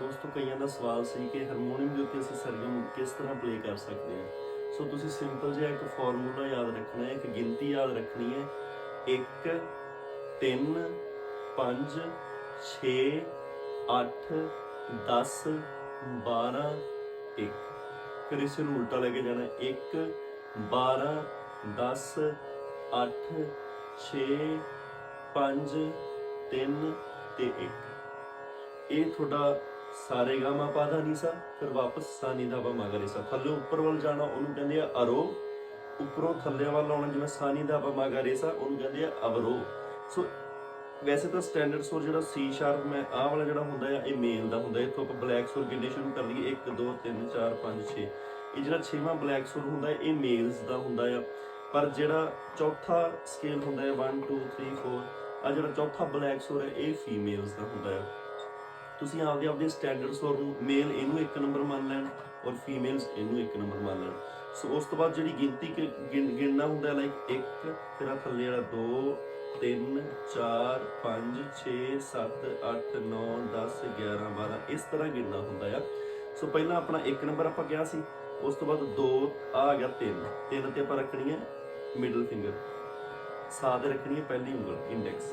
ਦੋਸਤੋ, ਕਈਆਂ ਦਾ ਸਵਾਲ ਸੀ ਕਿ ਹਾਰਮੋਨੀਅਮ ਦੇ ਉੱਤੇ ਅਸੀਂ ਸਰਗਮ ਕਿਸ ਤਰ੍ਹਾਂ ਪਲੇ ਕਰ ਸਕਦੇ ਹਾਂ? ਸੋ ਤੁਸੀਂ ਸਿੰਪਲ ਜਿਹਾ ਇੱਕ ਫਾਰਮੂਲਾ ਯਾਦ ਰੱਖਣਾ ਹੈ, ਇੱਕ ਗਿਣਤੀ ਯਾਦ ਰੱਖਣੀ ਹੈ। 1 3 5 6 8 10 12 1 ਫਿਰ ਇਸ ਨੂੰ ਉਲਟਾ ਲੈ ਕੇ ਜਾਣਾ 1 12 10 8 6 5 3 ਤੇ 1 ਇਹ ਤੁਹਾਡਾ ਸਾਰੇ ਗਾਮਾ ਪਾਦਾ ਨਹੀਂ ਸਾ ਫਿਰ ਵਾਪਸ ਸਾਨੀ ਦਾ ਪਾ ਮਗਰੇ ਸਾ ਥੱਲੇ ਉੱਪਰ ਵੱਲ ਜਾਣਾ ਉਹਨੂੰ ਕਹਿੰਦੇ ਆ ਅਰੋ। ਉੱਪਰੋਂ ਥੱਲੇ ਵੱਲ ਆਉਣਾ ਜਿਵੇਂ ਸਾਨੀ ਦਾ ਪਾ ਮਗਰੇ ਸਾ ਉਹਨੂੰ ਕਹਿੰਦੇ ਆ ਅਵਰੋ। ਸੋ ਵੈਸੇ ਤਾਂ ਸਟੈਂਡਰਡ ਸੁਰ ਜਿਹੜਾ ਸੀ ਸ਼ਾਰਪ ਮੈਂ ਆਹ ਵਾਲਾ ਜਿਹੜਾ ਹੁੰਦਾ ਆ ਇਹ ਮੇਲ ਦਾ ਹੁੰਦਾ। ਇੱਥੋਂ ਆਪਾਂ ਬਲੈਕ ਸੁਰ ਗਿਣਨੇ ਸ਼ੁਰੂ ਕਰ ਲਈਏ? 1 2 3 4 5 6 ਇਹ ਜਿਹੜਾ ਛੇਵਾਂ ਬਲੈਕ ਸੁਰ ਹੁੰਦਾ ਹੈ, ਇਹ ਮੇਲਸ ਦਾ ਹੁੰਦਾ ਆ। ਪਰ ਜਿਹੜਾ ਚੌਥਾ ਸਕੇਲ ਹੁੰਦਾ ਹੈ 1 2 3 4 ਆ ਜਿਹੜਾ ਚੌਥਾ ਬਲੈਕ ਸੁਰ ਹੈ ਇਹ ਫੀਮੇਲਸ ਦਾ ਹੁੰਦਾ ਹੈ ਤੁਸੀਂ ਆਪਦੇ ਆਪਦੇ ਸਟੈਂਡਰਡਸ ਸੁਰ ਨੂੰ ਮੇਲ ਇਹਨੂੰ ਇੱਕ ਨੰਬਰ ਮੰਨ ਲੈਣ ਔਰ ਫੀਮੇਲਸ ਇਹਨੂੰ ਇੱਕ ਨੰਬਰ ਮੰਨ ਲੈਣ। ਸੋ ਉਸ ਤੋਂ ਬਾਅਦ ਜਿਹੜੀ ਗਿਣਤੀ ਗਿਣਨਾ ਹੁੰਦਾ ਲਾਈਕ 1 ਫਿਰ ਆ ਥੱਲੇ ਵਾਲਾ 2 3 4 5 6 7 8 9 10 11 12 ਇਸ ਤਰ੍ਹਾਂ ਗਿਣਨਾ ਹੁੰਦਾ ਆ। ਸੋ ਪਹਿਲਾਂ ਆਪਣਾ ਇੱਕ ਨੰਬਰ ਆਪਾਂ ਕਿਹਾ ਸੀ, ਉਸ ਤੋਂ ਬਾਅਦ 2 ਆ ਗਿਆ 3 3 ਤੇ ਆਪਾਂ ਰੱਖਣੀ ਹੈ ਮਿਡਲ ਫਿੰਗਰ ਸਾ ਤੇ ਰੱਖਣੀ ਹੈ ਪਹਿਲੀ ਉਂਗਲ ਇੰਡੈਕਸ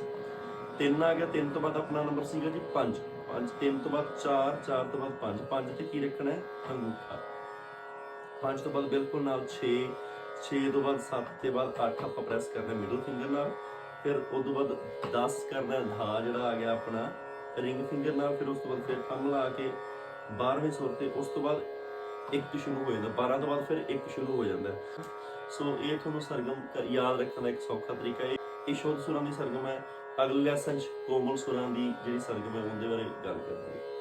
3 ਆ ਗਿਆ 3 ਤੋਂ ਬਾਅਦ ਆਪਣਾ ਨੰਬਰ ਸੀਗਾ ਜੀ 5 5 3 ਤੋਂ ਬਾਅਦ 4 4 ਤੋਂ ਬਾਅਦ 5 5 ਤੇ ਕੀ ਰੱਖਣਾ ਹੈ? ਅੰਗੂਠਾ। 5 ਤੋਂ ਬਾਅਦ ਬਿਲਕੁਲ ਨਾਲ 6 6 ਤੋਂ ਬਾਅਦ 7 ਤੇ ਬਾਅਦ 8 ਆਪਾਂ ਪ੍ਰੈਸ ਕਰਨਾ ਮਿਡਲ ਫਿੰਗਰ ਨਾਲ। ਫਿਰ ਉਸ ਤੋਂ ਬਾਅਦ 10 ਕਰਨਾ ਧਾ ਜਿਹੜਾ ਆ ਗਿਆ ਆਪਣਾ ਰਿੰਗ ਫਿੰਗਰ ਨਾਲ। ਫਿਰ ਉਸ ਤੋਂ ਬਾਅਦ ਫਿਰ ਥੰਮ ਲਾ ਕੇ 12ਵੇਂ ਸੁਰ ਤੇ ਉਸ ਤੋਂ ਬਾਅਦ ਇੱਕ ਸ਼ੁਰੂ ਹੋ ਜਾਂਦਾ। 12 ਤੋਂ ਬਾਅਦ ਫਿਰ ਇੱਕ ਸ਼ੁਰੂ ਹੋ ਜਾਂਦਾ। ਸੋ ਇਹ ਤੁਹਾਨੂੰ ਸਰਗਮ ਯਾਦ ਰੱਖਣ ਦਾ ਇੱਕ ਸੌਖਾ ਤਰੀਕਾ ਹੈ। ਇਹ ਸ਼ੁੱਧ ਸੁਰਾਂ ਦੀ ਸਰਗਮ ਹੈ। ਅਗਲੇ ਲੈਸਨ 'ਚ ਕੋਮਲ ਸੁਰਾਂ ਦੀ ਜਿਹੜੀ ਸਰਗਮ ਹੈ ਉਹਦੇ ਬਾਰੇ ਗੱਲ ਕਰਾਂਗੇ।